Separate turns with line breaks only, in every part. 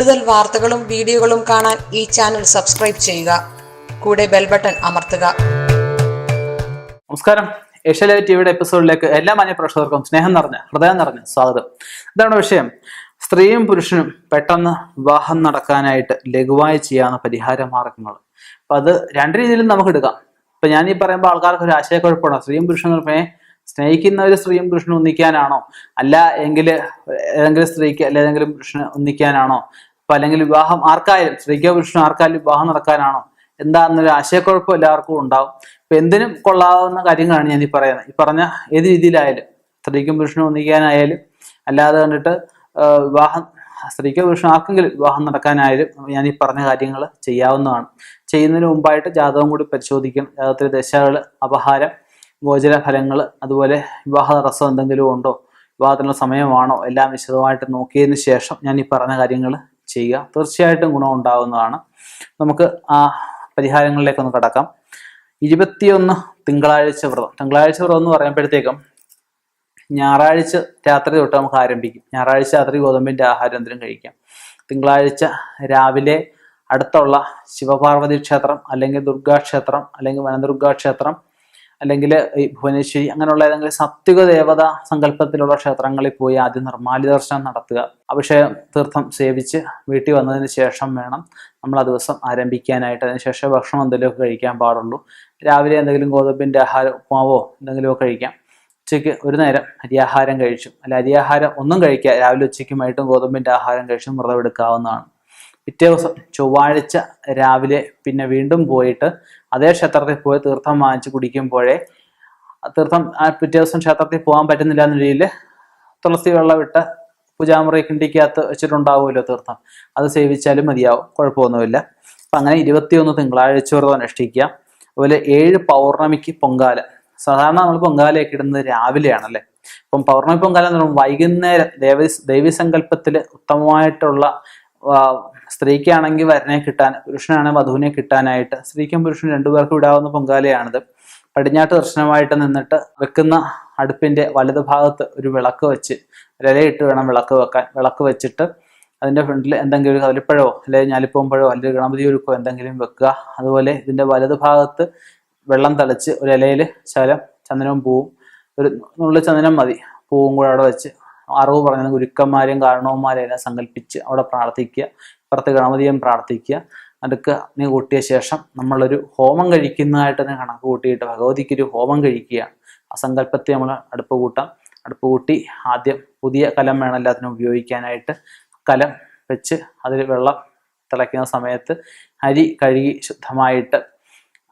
കൂടുതൽ വാർത്തകളും വീഡിയോകളും കാണാൻ ഈ ചാനൽ സബ്സ്ക്രൈബ് ചെയ്യുക. കൂടെ ബെൽ ബട്ടൺ അമർത്തുക.
നമസ്കാരം. ഏഷ്യാലൈവ് ടിവിയുടെ എപ്പിസോഡിലേക്ക് എല്ലാ മാന്യ പ്രേക്ഷകർക്കും സ്നേഹം നിറഞ്ഞ ഹൃദയം നിറഞ്ഞ സ്വാഗതം. ഇതാണ് വിഷയം. സ്ത്രീയും പുരുഷനും പെട്ടെന്ന് വിവാഹം നടക്കാനായിട്ട് ലഘുവായി ചെയ്യാവുന്ന പരിഹാര മാർഗങ്ങൾ. അപ്പൊ അത് രണ്ട് രീതിയിലും നമുക്ക് എടുക്കാം. ഇപ്പൊ ഞാൻ ഈ പറയുമ്പോൾ ആൾക്കാർക്ക് ഒരു ആശയക്കുഴപ്പമാണ്. സ്ത്രീയും പുരുഷനും പറഞ്ഞേ സ്നേഹിക്കുന്ന ഒരു സ്ത്രീയും പുരുഷനും ഒന്നിക്കാനാണോ? അല്ല എങ്കിൽ ഏതെങ്കിലും സ്ത്രീക്ക് അല്ല ഏതെങ്കിലും പുരുഷന് ഒന്നിക്കാനാണോ? അപ്പൊ അല്ലെങ്കിൽ വിവാഹം ആർക്കായാലും സ്ത്രീക്കോ പുരുഷനോ ആർക്കായാലും വിവാഹം നടക്കാനാണോ? എന്താണെന്നൊരു ആശയക്കുഴപ്പം എല്ലാവർക്കും ഉണ്ടാവും. ഇപ്പൊ എന്തിനും കൊള്ളാവുന്ന കാര്യങ്ങളാണ് ഞാൻ ഈ പറയുന്നത്. ഈ പറഞ്ഞ ഏത് രീതിയിലായാലും സ്ത്രീക്കും പുരുഷനും ഒന്നിക്കാനായാലും അല്ലാതെ കണ്ടിട്ട് വിവാഹം സ്ത്രീക്കോ പുരുഷനോ ആർക്കെങ്കിലും വിവാഹം നടക്കാനായാലും ഞാൻ ഈ പറഞ്ഞ കാര്യങ്ങൾ ചെയ്യാവുന്നതാണ്. ചെയ്യുന്നതിന് മുമ്പായിട്ട് ജാതകം കൂടി പരിശോധിക്കണം. ജാതകത്തിലെ ദശകൾ അപഹാരം ഗോചര ഫലങ്ങൾ അതുപോലെ വിവാഹ തടസ്സം എന്തെങ്കിലും ഉണ്ടോ? വിവാഹത്തിനുള്ള സമയമാണോ? എല്ലാം വിശദമായിട്ട് നോക്കിയതിന് ശേഷം ഞാൻ ഈ പറഞ്ഞ കാര്യങ്ങൾ ചെയ്യുക. തീർച്ചയായിട്ടും ഗുണം ഉണ്ടാകുന്നതാണ് നമുക്ക് ആ പരിഹാരങ്ങളിലേക്ക് ഒന്ന് കടക്കാം. ഇരുപത്തിയൊന്ന് തിങ്കളാഴ്ച വ്രതം. തിങ്കളാഴ്ച വ്രതം എന്ന് പറയുമ്പോഴത്തേക്കും ഞായറാഴ്ച രാത്രി തൊട്ട് നമുക്ക് ആരംഭിക്കും. ഞായറാഴ്ച രാത്രി ഗോതമ്പിന്റെ ആഹാരം എന്തെങ്കിലും കഴിക്കാം. തിങ്കളാഴ്ച രാവിലെ അടുത്തുള്ള ശിവപാർവതി ക്ഷേത്രം അല്ലെങ്കിൽ ദുർഗാക്ഷേത്രം അല്ലെങ്കിൽ വനദുർഗാ ക്ഷേത്രം അല്ലെങ്കിൽ ഈ ഭുവനേശ്വരി അങ്ങനെയുള്ള ഏതെങ്കിലും സത്വിക ദേവത സങ്കല്പത്തിലുള്ള ക്ഷേത്രങ്ങളിൽ പോയി ആദ്യം നിർമ്മാല്യ ദർശനം നടത്തുക. അഭിഷേകം തീർത്ഥം സേവിച്ച് വീട്ടിൽ വന്നതിന് ശേഷം വേണം നമ്മൾ ആ ദിവസം ആരംഭിക്കാനായിട്ട്. അതിനുശേഷം ഭക്ഷണം എന്തെങ്കിലുമൊക്കെ കഴിക്കാൻ പാടുള്ളൂ. രാവിലെ എന്തെങ്കിലും ഗോതമ്പിന്റെ ആഹാരം ഉപ്പുമാവോ എന്തെങ്കിലുമൊക്കെ കഴിക്കാം. ഉച്ചയ്ക്ക് ഒരു നേരം അരിയാഹാരം കഴിച്ചു. അല്ല അരിയാഹാരം ഒന്നും കഴിക്കുക രാവിലെ ഉച്ചയ്ക്കുമായിട്ടും ഗോതമ്പിന്റെ ആഹാരം കഴിച്ചും വ്രതം എടുക്കാവുന്നതാണ്. പിറ്റേ ദിവസം ചൊവ്വാഴ്ച രാവിലെ പിന്നെ വീണ്ടും പോയിട്ട് അതേ ക്ഷേത്രത്തിൽ പോയി തീർത്ഥം വാങ്ങിച്ച് കുടിക്കുമ്പോഴേ തീർത്ഥം ആ പിറ്റേ ദിവസം ക്ഷേത്രത്തിൽ പോകാൻ പറ്റുന്നില്ല എന്ന രീതിയിൽ തുളസി വെള്ളം ഇട്ട് പൂജാമുറി കിണ്ടിക്കകത്ത് വെച്ചിട്ടുണ്ടാവുമല്ലോ തീർത്ഥം. അത് സേവിച്ചാലും മതിയാവും. കുഴപ്പമൊന്നുമില്ല. അപ്പം അങ്ങനെ ഇരുപത്തിയൊന്ന് തിങ്കളാഴ്ച വ്രതം അനുഷ്ഠിക്കുക. അതുപോലെ ഏഴ് പൗർണമിക്ക് പൊങ്കാല. സാധാരണ നമ്മൾ പൊങ്കാലയൊക്കെ ഇടുന്നത് രാവിലെയാണല്ലേ അപ്പം പൗർണമി പൊങ്കാല എന്ന് പറയുമ്പോൾ വൈകുന്നേരം ദേവി ദേവീസങ്കല്പത്തിൽ ഉത്തമമായിട്ടുള്ള സ്ത്രീക്കാണെങ്കിൽ വരനെ കിട്ടാൻ പുരുഷനാണെങ്കിൽ വധുവിനെ കിട്ടാനായിട്ട് സ്ത്രീക്കും പുരുഷനും രണ്ടുപേർക്കും ഇടാവുന്ന പൊങ്കാലയാണിത്. പടിഞ്ഞാട്ട് ദർശനമായിട്ട് നിന്നിട്ട് വെക്കുന്ന അടുപ്പിന്റെ വലതുഭാഗത്ത് ഒരു വിളക്ക് വെച്ച് ഇലയിട്ട് വേണം വിളക്ക് വെക്കാൻ വിളക്ക് വെച്ചിട്ട് അതിന്റെ ഫ്രണ്ടിൽ എന്തെങ്കിലും ഒരു കദളിപ്പഴമോ അല്ലെങ്കിൽ ഞാലിപ്പൂമ്പഴോ അല്ലെങ്കിൽ ഗണപതി ഒരുക്കോ എന്തെങ്കിലും വെക്കുക. അതുപോലെ ഇതിന്റെ വലതുഭാഗത്ത് വെള്ളം തളിച്ച് ഒരു ഇലയിൽ ശകലം ചന്ദനവും പൂവും ഒരു നുള്ളി ചന്ദനം മതി. പൂവും കൂടെ അവിടെ വെച്ച് അറിവ് പറഞ്ഞ ഗുരുക്കന്മാരെയും കാരണവന്മാരെയും സങ്കല്പിച്ച് അവിടെ പ്രാർത്ഥിക്കുക. പുറത്ത് ഗണപതിയും പ്രാർത്ഥിക്കുക. അതൊക്കെ നീ കൂട്ടിയ ശേഷം നമ്മളൊരു ഹോമം കഴിക്കുന്നതായിട്ട് തന്നെ കണക്ക് കൂട്ടിയിട്ട് ഭഗവതിക്ക് ഒരു ഹോമം കഴിക്കുകയാണ്. ആ സങ്കല്പത്തെ നമ്മൾ അടുപ്പ് കൂട്ടാം. അടുപ്പ് കൂട്ടി ആദ്യം പുതിയ കലം വേണം എല്ലാത്തിനും ഉപയോഗിക്കാനായിട്ട്. കലം വെച്ച് അതിൽ വെള്ളം തിളയ്ക്കുന്ന സമയത്ത് അരി കഴുകി ശുദ്ധമായിട്ട്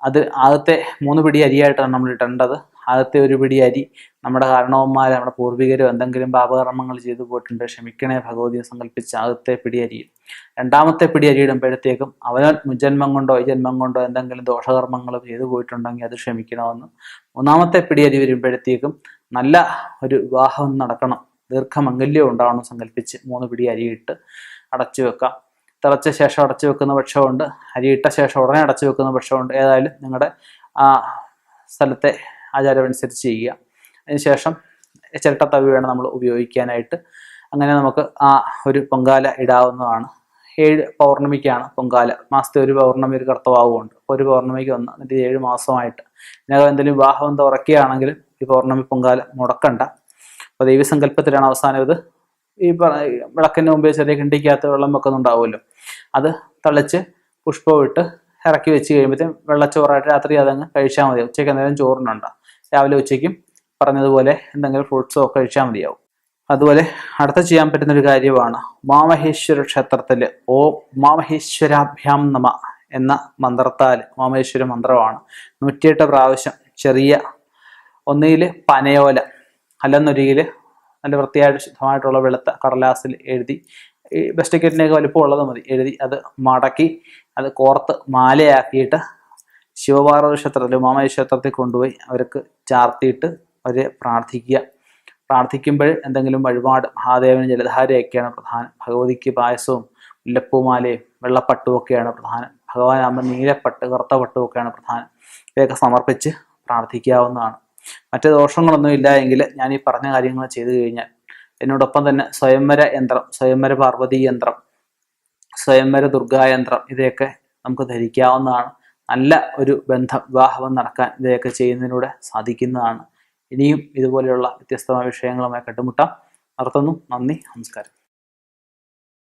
അത് ആദ്യത്തെ മൂന്ന് പിടി അരിയായിട്ടാണ് നമ്മൾ ഇടേണ്ടത്. ആദ്യത്തെ ഒരു പിടി അരി. നമ്മുടെ കാരണവന്മാർ നമ്മുടെ പൂർവികരും എന്തെങ്കിലും പാപകർമ്മങ്ങൾ ചെയ്തു പോയിട്ടുണ്ട്. ക്ഷമിക്കണേ ഭഗവതിയെ സങ്കല്പിച്ച് ആദ്യത്തെ പിടി അരി. രണ്ടാമത്തെ പിടി അരി ഇടുമ്പോഴത്തേക്കും അവനവൻ മുജന്മം കൊണ്ടോ ജന്മം കൊണ്ടോ എന്തെങ്കിലും ദോഷകർമ്മങ്ങൾ ചെയ്തു പോയിട്ടുണ്ടെങ്കിൽ അത് ക്ഷമിക്കണമെന്ന്. മൂന്നാമത്തെ പിടിയരി വരുമ്പോഴത്തേക്കും നല്ല ഒരു വിവാഹം നടക്കണം. ദീർഘമംഗല്യം ഉണ്ടാവണം സങ്കല്പിച്ച് മൂന്ന് പിടി അരിയിട്ട് അടച്ചു വെക്കാം. തിളച്ച ശേഷം അടച്ചു വെക്കുന്ന പക്ഷമുണ്ട് അരിയിട്ട ശേഷം ഉടനെ അടച്ചു വെക്കുന്ന പക്ഷമുണ്ട് ഏതായാലും നിങ്ങളുടെ ആ സ്ഥലത്തെ ആചാരം അനുസരിച്ച് ചെയ്യുക. അതിനുശേഷം ചിരട്ട തവിയാണ് നമ്മൾ ഉപയോഗിക്കാനായിട്ട്. അങ്ങനെ നമുക്ക് ആ ഒരു പൊങ്കാല ഇടാവുന്നതാണ്. ഏഴ് പൗർണമിക്കാണ് പൊങ്കാല. മാസത്തെ ഒരു പൗർണമി ഒരു കർത്തവാവുമുണ്ട്. ഒരു പൗർണമിക്ക് ഒന്ന് എന്നിട്ട് ഏഴ് മാസമായിട്ട്. ഇതിനകം എന്തെങ്കിലും വിവാഹം എന്തോ ഉറക്കുകയാണെങ്കിലും ഈ പൗർണമി പൊങ്കാല മുടക്കണ്ട. അപ്പോൾ ദൈവസങ്കല്പത്തിലാണ് അവസാനം ഇത്. ഈ വിളക്കിന് മുമ്പേ ചെറിയ കിണ്ടിക്കകത്ത് വെള്ളം വെക്കുന്നുണ്ടാവുമല്ലോ. അത് തളിച്ച് പുഷ്പവും ഇട്ട് ഇറക്കി വെച്ച് കഴിയുമ്പോഴത്തേക്കും വെള്ളച്ചോറായിട്ട് രാത്രി അതങ്ങ് കഴിച്ചാൽ മതി. ഉച്ചയ്ക്ക് എന്തെങ്കിലും ചോറിനുണ്ട്. രാവിലെ ഉച്ചയ്ക്കും പറഞ്ഞതുപോലെ എന്തെങ്കിലും ഫ്രൂട്ട്സോ ഒക്കെ കഴിച്ചാൽ മതിയാവും. അതുപോലെ അടുത്ത ചെയ്യാൻ പറ്റുന്ന ഒരു കാര്യമാണ് മാമഹേശ്വര ക്ഷേത്രത്തിൽ ഓ മാമഹേശ്വരാഭ്യാം നമ എന്ന മന്ത്രത്താൽ മാമഹേശ്വര മന്ത്രമാണ്. നൂറ്റിയെട്ട് പ്രാവശ്യം ചെറിയ ഒന്നുകിൽ പനയോല അല്ലെന്നൊരിയിൽ നല്ല വൃത്തിയായിട്ട് ശുദ്ധമായിട്ടുള്ള വെളുത്ത കടലാസിൽ എഴുതി ഈ ബസ് ടിക്കറ്റിന്റെയൊക്കെ വലിപ്പമുള്ളത് മതി. എഴുതി അത് മടക്കി അത് കോർത്ത് മാലയാക്കിയിട്ട് ശിവപാർവതി ക്ഷേത്രത്തിൽ ഉമാമയ ക്ഷേത്രത്തിൽ കൊണ്ടുപോയി അവർക്ക് ചാർത്തിയിട്ട് അവരെ പ്രാർത്ഥിക്കുക. പ്രാർത്ഥിക്കുമ്പോൾ എന്തെങ്കിലും വഴിപാട് മഹാദേവന് ജലധാരയൊക്കെയാണ് പ്രധാനം. ഭഗവതിക്ക് പായസവും മുല്ലപ്പൂമാലയും വെള്ളപ്പട്ടും ഒക്കെയാണ് പ്രധാനം ഭഗവാനാകുമ്പോൾ നീലപ്പട്ട് കറുത്ത പട്ടും ഒക്കെയാണ് പ്രധാനം. ഇവയൊക്കെ സമർപ്പിച്ച് പ്രാർത്ഥിക്കാവുന്നതാണ്. മറ്റ് ദോഷങ്ങളൊന്നും ഇല്ല എങ്കിൽ ഞാൻ ഈ പറഞ്ഞ കാര്യങ്ങൾ ചെയ്തു കഴിഞ്ഞാൽ എന്നോടൊപ്പം തന്നെ സ്വയംവര യന്ത്രം സ്വയംവര പാർവതി യന്ത്രം സ്വയംവര ദുർഗായന്ത്രം ഇവയൊക്കെ നമുക്ക് ധരിക്കാവുന്നതാണ്. നല്ല ഒരു ബന്ധം വിവാഹം നടക്കാൻ ഇവയൊക്കെ ചെയ്യുന്നതിലൂടെ സാധിക്കുന്നതാണ്. ഇനിയും ഇതുപോലെയുള്ള വ്യത്യസ്തമായ വിഷയങ്ങളുമായി കണ്ടുമുട്ടാം. നടത്തുന്നു നന്ദി. നമസ്കാരം.